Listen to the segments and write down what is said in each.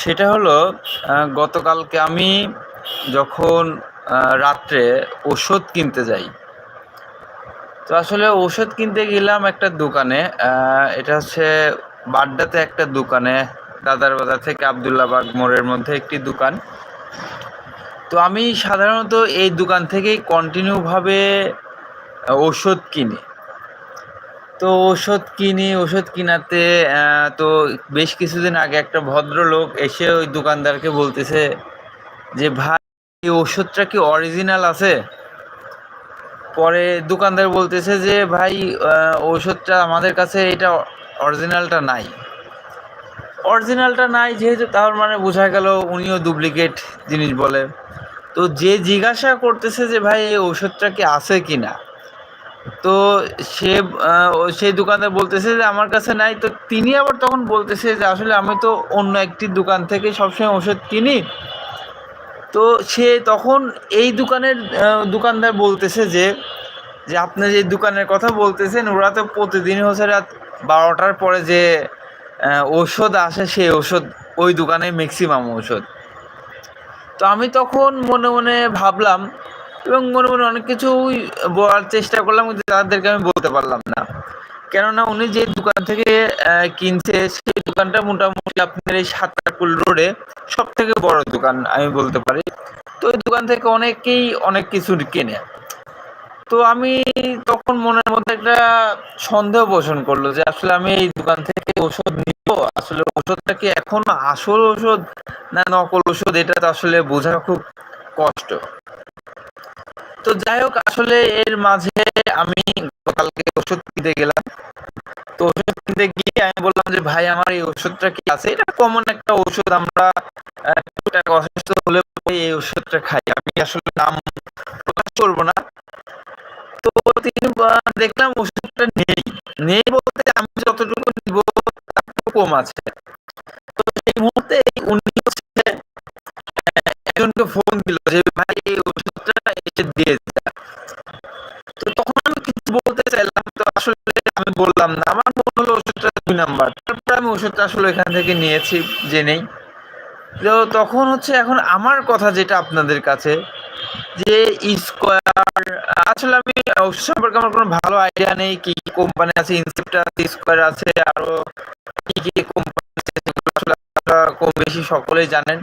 সেটা হলো গতকালকে আমি যখন রাত্রে ওষুধ কিনতে যাই। তো আসলে ওষুধ কিনতে গেলাম একটা দোকানে এটা হচ্ছে বাড্ডাতে একটা দোকানে, দাদার বাজার থেকে আবদুল্লাবাগ মোড়ের মধ্যে একটি দোকান। তো আমি সাধারণত এই দোকান থেকেই কন্টিনিউভাবে ওষুধ কিনি। তো ওষুধ কিনি, ওষুধ কিনাতে তো বেশ কিছুদিন আগে একটা ভদ্রলোক এসে ওই দোকানদারকে বলতেছে যে, ভাই, এই ওষুধটা কি অরিজিনাল আছে? পরে দোকানদার বলতেছে যে, ভাই ওষুধটা আমাদের কাছে এটা অরিজিনালটা নাই। অরিজিনালটা নাই যেহেতু, তার মানে বোঝা গেল উনিও ডুপ্লিকেট জিনিস বলে। তো যে জিজ্ঞাসা করতেছে যে, ভাই, এই ওষুধটা কি আছে কি না তো সে সেই দোকানদার বলতেছে যে আমার কাছে নাই। তো তিনি আবার তখন বলতেছে যে আসলে আমি তো অন্য একটি দোকান থেকে সবসময় ওষুধ কিনি। তো সে তখন এই দোকানের দোকানদার বলতেছে যে যে আপনি যে দোকানের কথা বলতেছেন, ওরা তো প্রতিদিন হচ্ছে রাত বারোটার পরে যে ওষুধ আসে, সেই ওষুধ ওই দোকানে ম্যাক্সিমাম ওষুধ তো আমি তখন মনে মনে ভাবলাম এবং মনে মনে অনেক কিছুই বলার চেষ্টা করলাম, কিন্তু তাদেরকে আমি বলতে পারলাম না। কেননা উনি যে দোকান থেকে কিনছে, সেই দোকানটা মোটামুটি আপনার এই সাতটাকুল রোডে সব থেকে বড় দোকান, আমি বলতে পারি। তো ওই দোকান থেকে অনেকেই অনেক কিছু কেনে। তো আমি তখন মনের মধ্যে একটা সন্দেহ পোষণ করল যে আসলে আমি এই দোকান থেকে ওষুধ নিব, আসলে ওষুধটা কি এখন আসল ওষুধ না নকল ওষুধ? এটা তো আসলে বোঝা খুব কষ্ট। তো যাই হোক, আসলে এর মাঝে আমি কালকে ওষুধ কিনতে গেলাম। তো ওষুধ কিনতে গিয়ে আমি বললাম যে, ভাই, আমার এই ওষুধটা কি আছে? এটা কমন একটা ওষুধ, আমরা অসুস্থ হলে এই ওষুধটা খাই। আমি আসলে নাম প্রকাশ করব না। তো তিনি দেখলাম ওষুধটা নেই। নেই বলতে আমি যতটুকু নিব, তার কম আছে। তো সেই মুহূর্তে উনি হচ্ছে একজনকে ফোন দিল যে দিয়ে যা তো তখন আমি কিছু বলতে চাইলাম, তো আসলে আমি বললাম না। আমার মনে হলো ওষুধটা দুই নাম্বার। তারপরে আমি ওষুধটা আসলে এখান থেকে নিয়েছি, জেনেই। তো তখন হচ্ছে এখন আমার কথা যেটা আপনাদের কাছে, যে স্কোয়ার, আসলে আমি ওষুধ সম্পর্কে আমার কোনো ভালো আইডিয়া নেই, কি কি কোম্পানি আছে ইনসেপ্টার আছে স্কোয়ার আছে, আরও কি কি কোম্পানি আছে, সেগুলো আসলে কম বেশি সকলেই জানেন।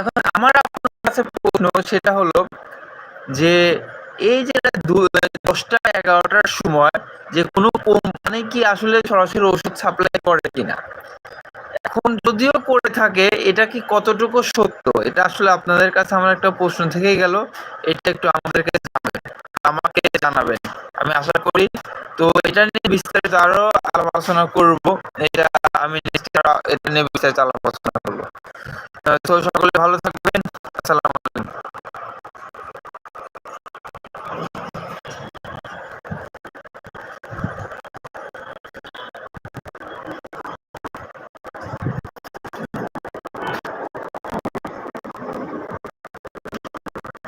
এখন আমার প্রশ্ন সেটা হলো যে এই যে দশটা এগারোটার সময় যে কোনো কোম্পানি কি আসলে সরাসরি ওষুধ সাপ্লাই করে কিনা? এখন যদিও করে থাকে, এটা কি কতটুকু সত্য? এটা আসলে আপনাদের কাছে আমার একটা প্রশ্ন থেকেই গেল, এটা একটু আমাদেরকে জানাবেন, আমাকে জানাবেন। আমি আশা করি, তো এটা নিয়ে বিস্তারিত আরও আলোচনা করব, এটা আমি এটা নিয়ে বিস্তারিত আলোচনা করব। তো সকলে ভালো থাকবেন